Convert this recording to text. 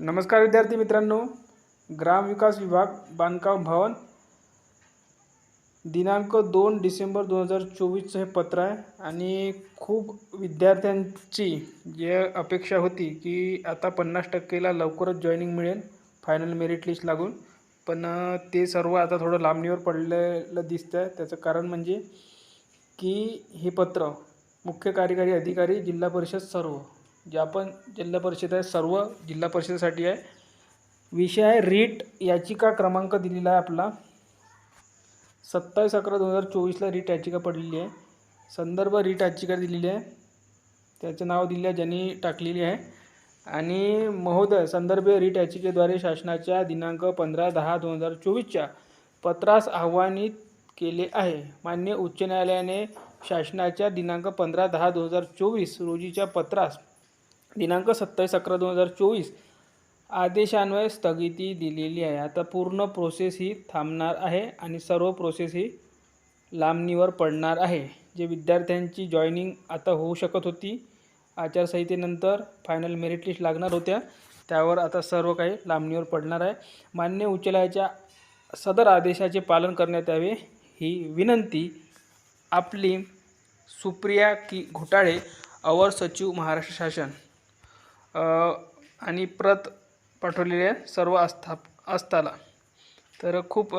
नमस्कार विद्यार्थी मित्रांनो. ग्रामविकास विभाग बांधकाम भवन दिनांक दोन डिसेंबर दोन हजार चोवीसचं हे पत्र आहे आणि खूप विद्यार्थ्यांची जे अपेक्षा होती की आता पन्नास टक्केला लवकरच जॉईनिंग मिळेल फायनल मेरिट लिस्ट लागून. पण ते सर्व आता थोडं लांबणीवर पडलेलं दिसतं आहे त्याचं कारण म्हणजे की हे पत्र मुख्य कार्यकारी अधिकारी जिल्हा परिषद सर्व. ज्या पण जिल्हा परिषद आहे सर्व जिल्हा परिषदेसाठी आहे. विषय आहे रीट याचिका क्रमांक दिलेला आहे आपला. सत्तावीस अकरा दोन हजार चोवीसला रीट याचिका पडलेली आहे. संदर्भ रीट याचिका दिलेली आहे. त्याचं नाव दिले आहे ज्यांनी टाकलेली आहे. आणि महोदय संदर्भ रीट याचिकेद्वारे शासनाच्या दिनांक पंधरा दहा दोन हजार चोवीसच्या पत्रास आव्हानित केले आहे. मान्य उच्च न्यायालयाने शासनाच्या दिनांक पंधरा दहा दोन हजार चोवीस रोजीच्या पत्रास दिनांक सत्तावीस अकरा दोन हजार चोवीस आदेशान्वये स्थगिती दिलेली आहे. आता पूर्ण प्रोसेस ही थांबणार आहे आणि सर्व प्रोसेस ही लांबणीवर पडणार आहे. जे विद्यार्थ्यांची जॉईनिंग आता होऊ शकत होती आचारसंहितेनंतर फायनल मेरिट लिस्ट लागणार होत्या. त्यावर आता सर्व काही लांबणीवर पडणार आहे. मान्य उच्चालयाच्या सदर आदेशाचे पालन करण्यात यावे ही विनंती आपली सुप्रिया की घोटाळे अवर सचिव महाराष्ट्र शासन. आणि प्रत पाठवलेली आहे सर्व आस्था आस्थाला. तर खूप